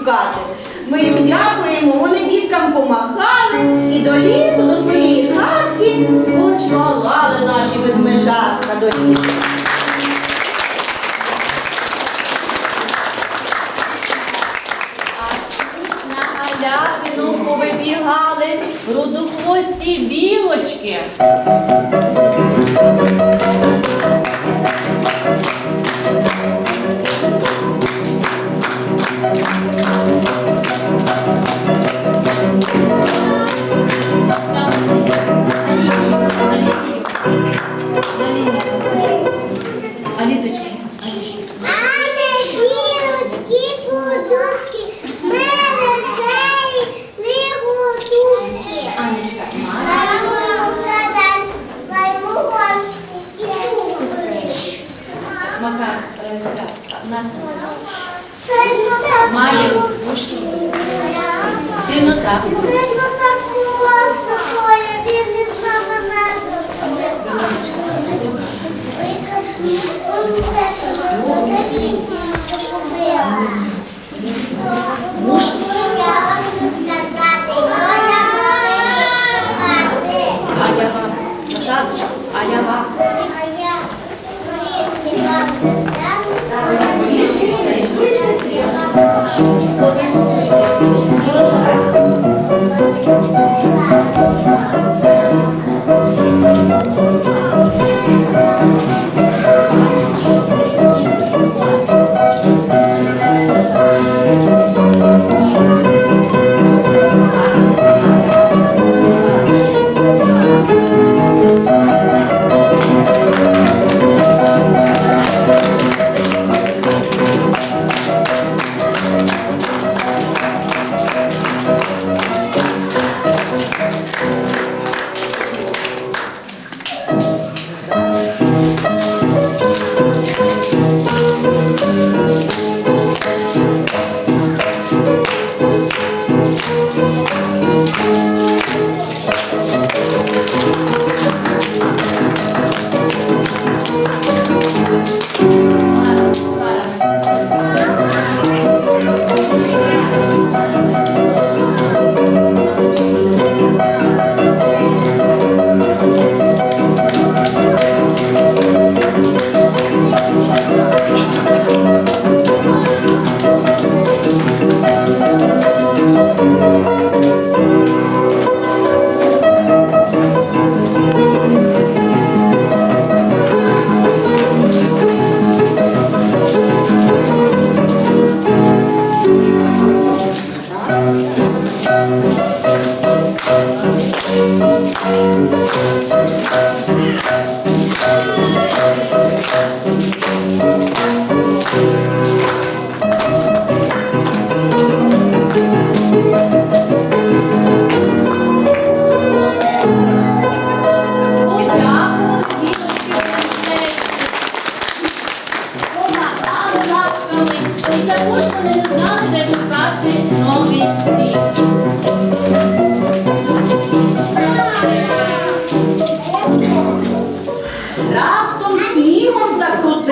шукати. Ми їм дякуємо, вони діткам помахали і до лісу, до своєї хатки почвалали наші ведмежатка до лісу. На алявину повибігали рудохвості білочки. нас має вушки. Сильно так.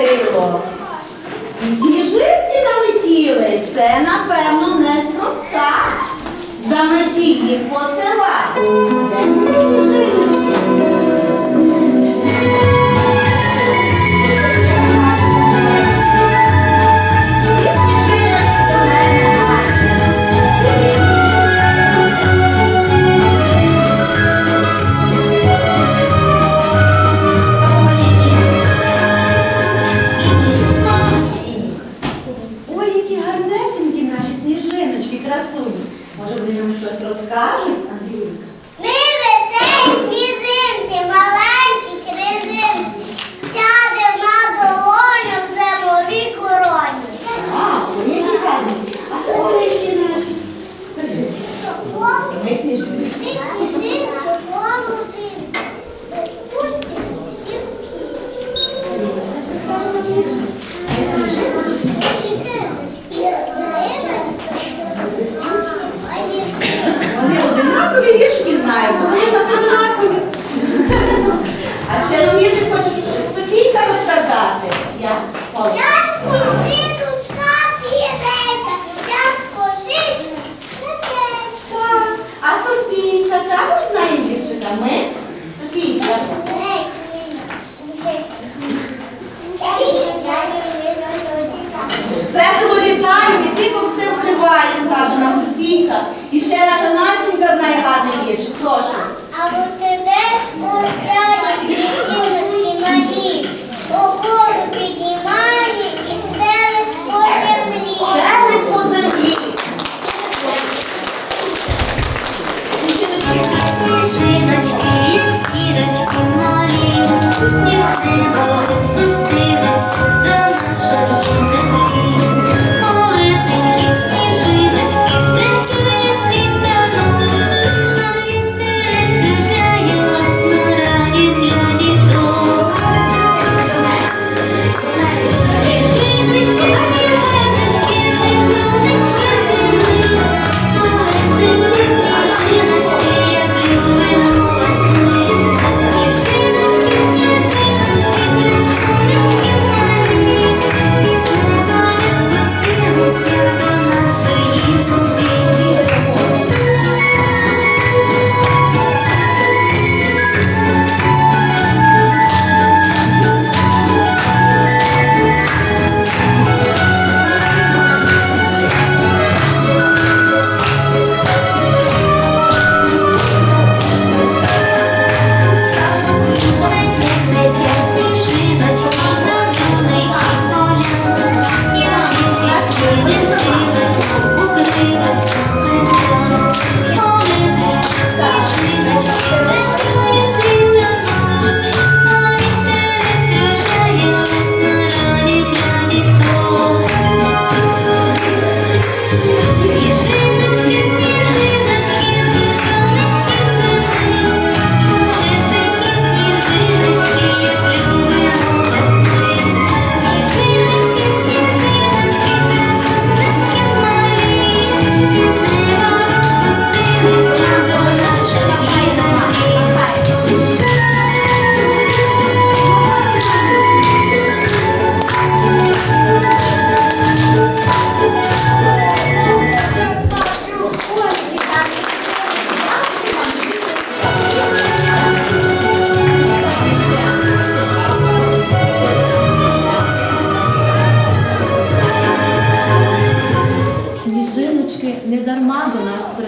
крило. Сніжинки налетіли, це, напевно, неспроста. Заметіть їх посилати.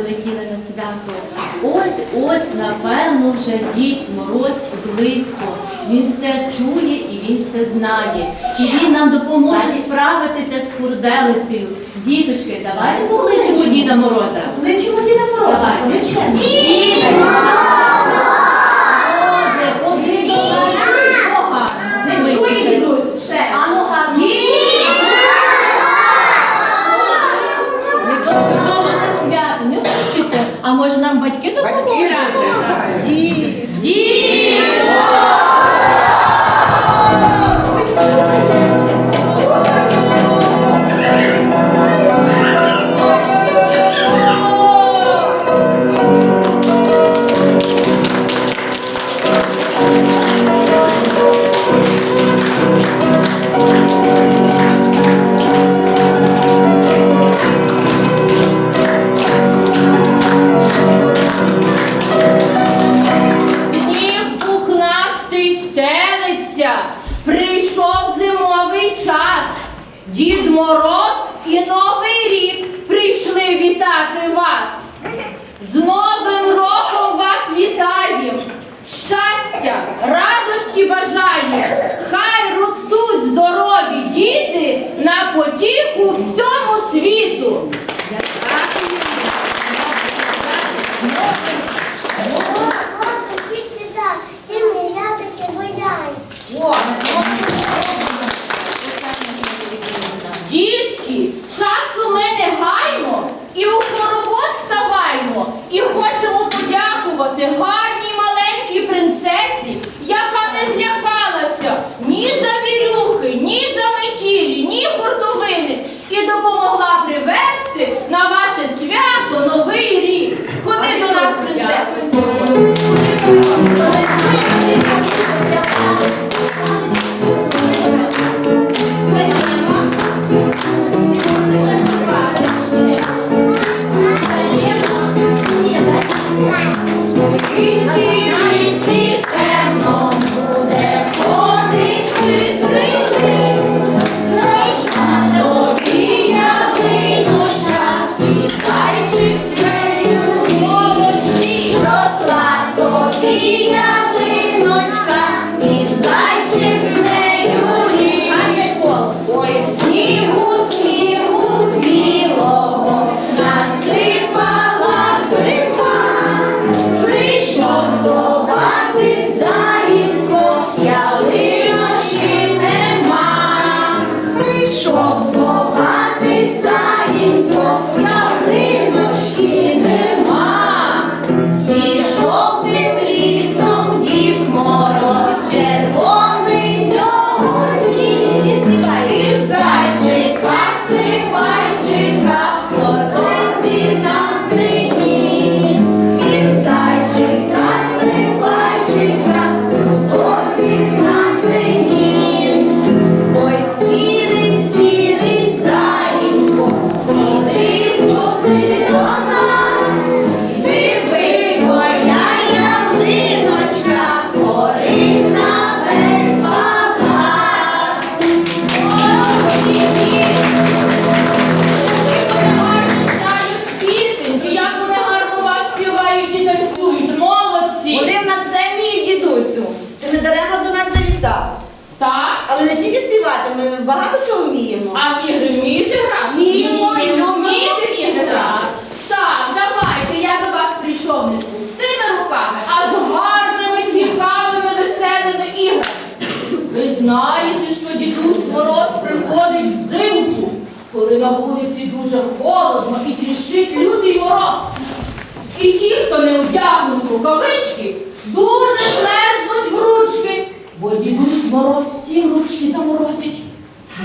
прилетіли свято. Ось, ось, напевно, вже дід мороз близько. Він все чує і він все знає. І він нам допоможе справитися з курделицею. Діточки, давайте покличемо Діда Мороза. Кличемо Діда Мороза. Давай. Кличемо. Діда Мороза. може нам батьки допоможуть? Батьки допомагають. Е, Діти. на ваше свято новий рік. Ходи до нас, принцесу. Коли на вулиці дуже холодно і тріщить лютий мороз. І ті, хто не одягнуть рукавички, дуже мерзнуть в ручки, бо дідусь Мороз всім ручки заморозить.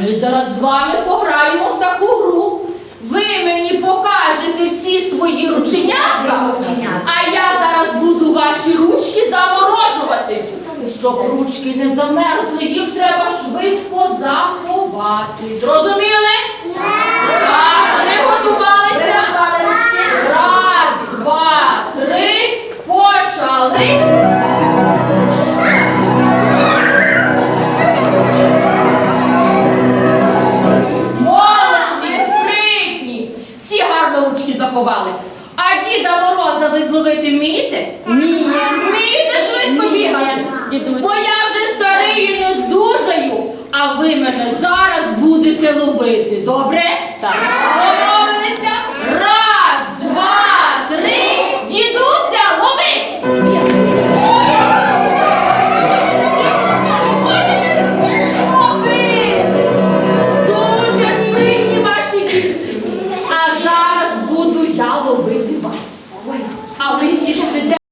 Ми зараз з вами пограємо в таку гру. Ви мені покажете всі свої рученятка, а я зараз буду ваші ручки заморожувати. Щоб ручки не замерзли, їх треба швидко заховати. Зрозуміли? Будете ловити. Добре? Так.